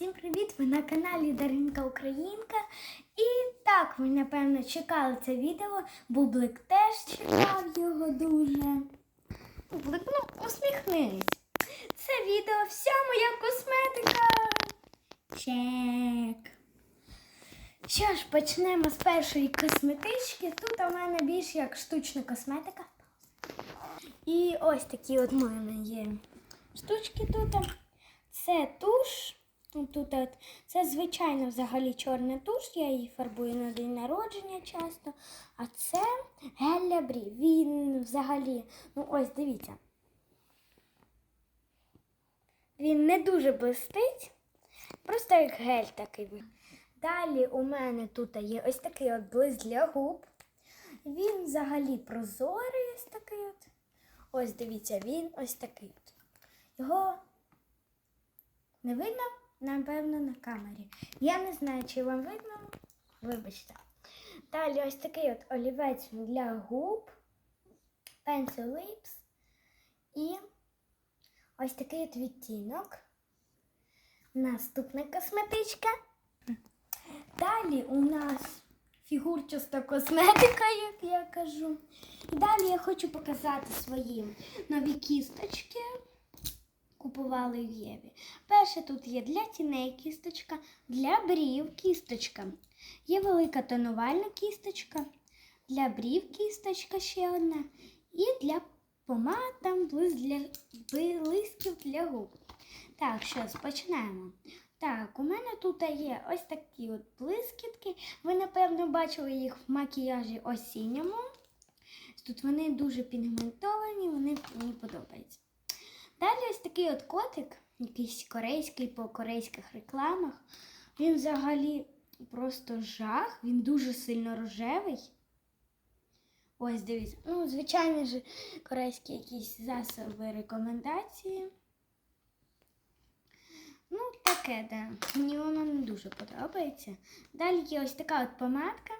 Всім привіт! Ви на каналі Даринка Українка. І так, ви напевно чекали це відео. Бублик теж чекав його дуже. Бублик, ну усміхнись. Це відео вся моя косметика. Чек. Що ж, почнемо з першої косметички. Тут у мене більш як штучна косметика. І ось такі от мене є штучки тут. Це туш. Ну, Тут от, це звичайно взагалі чорна туш, я її фарбую на день народження часто. А це гель для. Він взагалі, ну ось дивіться. Він не дуже блистить, просто як гель такий. Далі у мене тут є ось такий от блиск для губ. Він взагалі прозорий ось такий от. Ось дивіться, він ось такий от. Його не видно, напевно, на камері. Я не знаю, чи вам видно. Вибачте. Далі ось такий от олівець для губ, Pencil Lips і ось такий от відтінок. Наступна косметичка. Далі у нас фігурчаста косметика, як я кажу. Далі я хочу показати свої нові кісточки купували в Єві. Перше тут є для тіней кісточка, для брів кісточка. Є велика тонувальна кісточка, для брів кісточка ще одна. І для помад там для, блисків для губ. Так, що починаємо. Так, у мене тут є ось такі от блискітки. Ви, напевно, бачили їх в макіяжі осінньому. Тут вони дуже пігментовані, вони мені подобаються. Далі ось такий от котик, якийсь корейський по корейських рекламах. Він взагалі просто жах, він дуже сильно рожевий. Ось дивіться. Ну, звичайно ж, корейські якісь засоби рекомендації. Ну, таке, да. Мені воно не дуже подобається. Далі є ось така от помадка.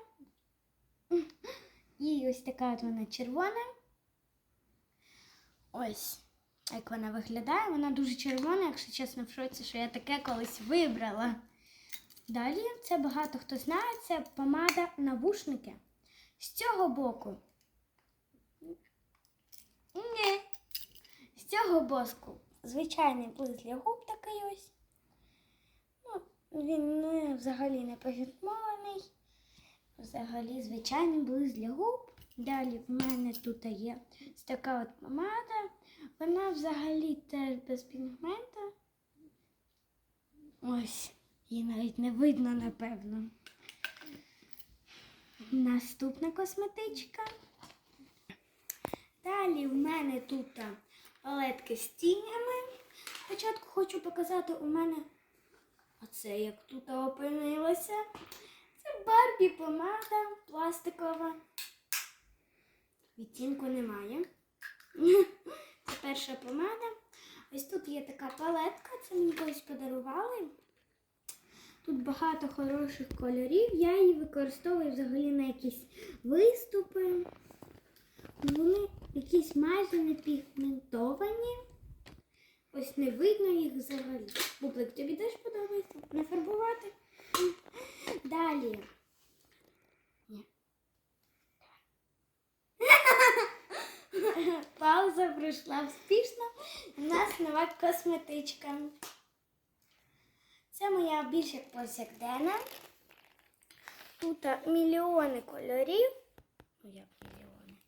І ось така от вона червона. Ось як вона виглядає. Вона дуже червона, якщо чесно, в шоці, що я таке колись вибрала. Далі це багато хто знає, це помада навушники. З цього боку. Ні. З цього боску звичайний блиск для губ такий ось. Ну, він не, взагалі не погітмований. Взагалі звичайний блиск для губ. Далі в мене тут є така от помада. Вона взагалі теж без пігмента. Ось, її навіть не видно, напевно. Наступна косметичка. Далі в мене тут палетки з тінями. Спочатку хочу показати у мене оце як тут опинилося. Це Барбі помада пластикова. Відтінку немає. Перша помада. Ось тут є така палетка, це мені колись подарували. Тут багато хороших кольорів. Я її використовую взагалі на якісь виступи. Вони якісь майже не пігментовані. Ось не видно їх взагалі. Бублик, тобі теж подобається? Не фарбувати? Далі. Ні. Пауза пройшла успішно. У нас нова косметичка. Це моя більш як повсякденна. Тут мільйони кольорів. Ну, як мільйони.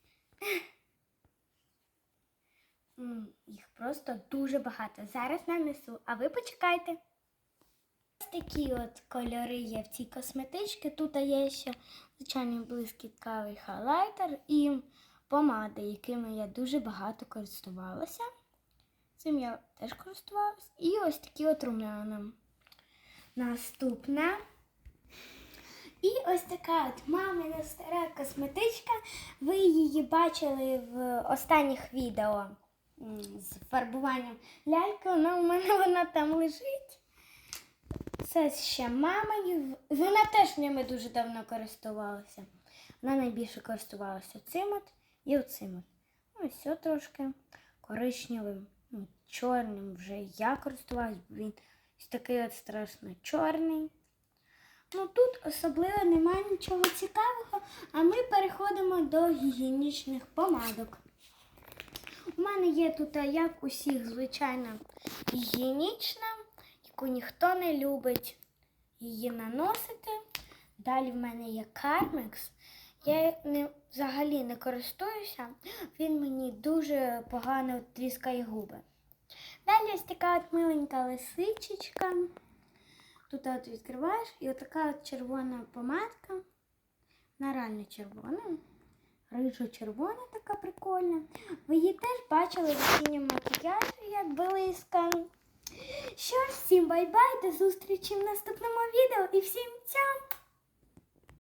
Їх просто дуже багато. Зараз нанесу, а ви почекайте. Ось такі от кольори є в цій косметичці. Тут є ще звичайний блискіткавий хайлайтер і помади, якими я дуже багато користувалася. Цим я теж користувалася. І ось такі от румяна. Наступна. І ось така от мамина стара косметичка. Ви її бачили в останніх відео з фарбуванням ляльки. Вона у мене вона там лежить. Це ще мама. Вона теж ними дуже давно користувалася. Вона найбільше користувалася цим от і оцим. Ось все трошки коричневим, ну, чорним вже я користувалась, бо він Ось такий от страшно чорний. Ну тут особливо немає нічого цікавого, а ми переходимо до гігієнічних помадок. У мене є тут, як усіх, звичайно, гігієнічна, яку ніхто не любить її наносити. Далі в мене є Кармекс. Я не, взагалі не користуюся, він мені дуже погано тріскає губи. Далі ось така от миленька лисичечка. Тут от відкриваєш і от така от червона помадка. Вона реально червона. Рижо-червона така прикольна. Ви її теж бачили в осінньому макіяжі, як близько. Що ж, всім бай-бай, до зустрічі в наступному відео і всім цям!